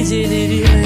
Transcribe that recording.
geceleri.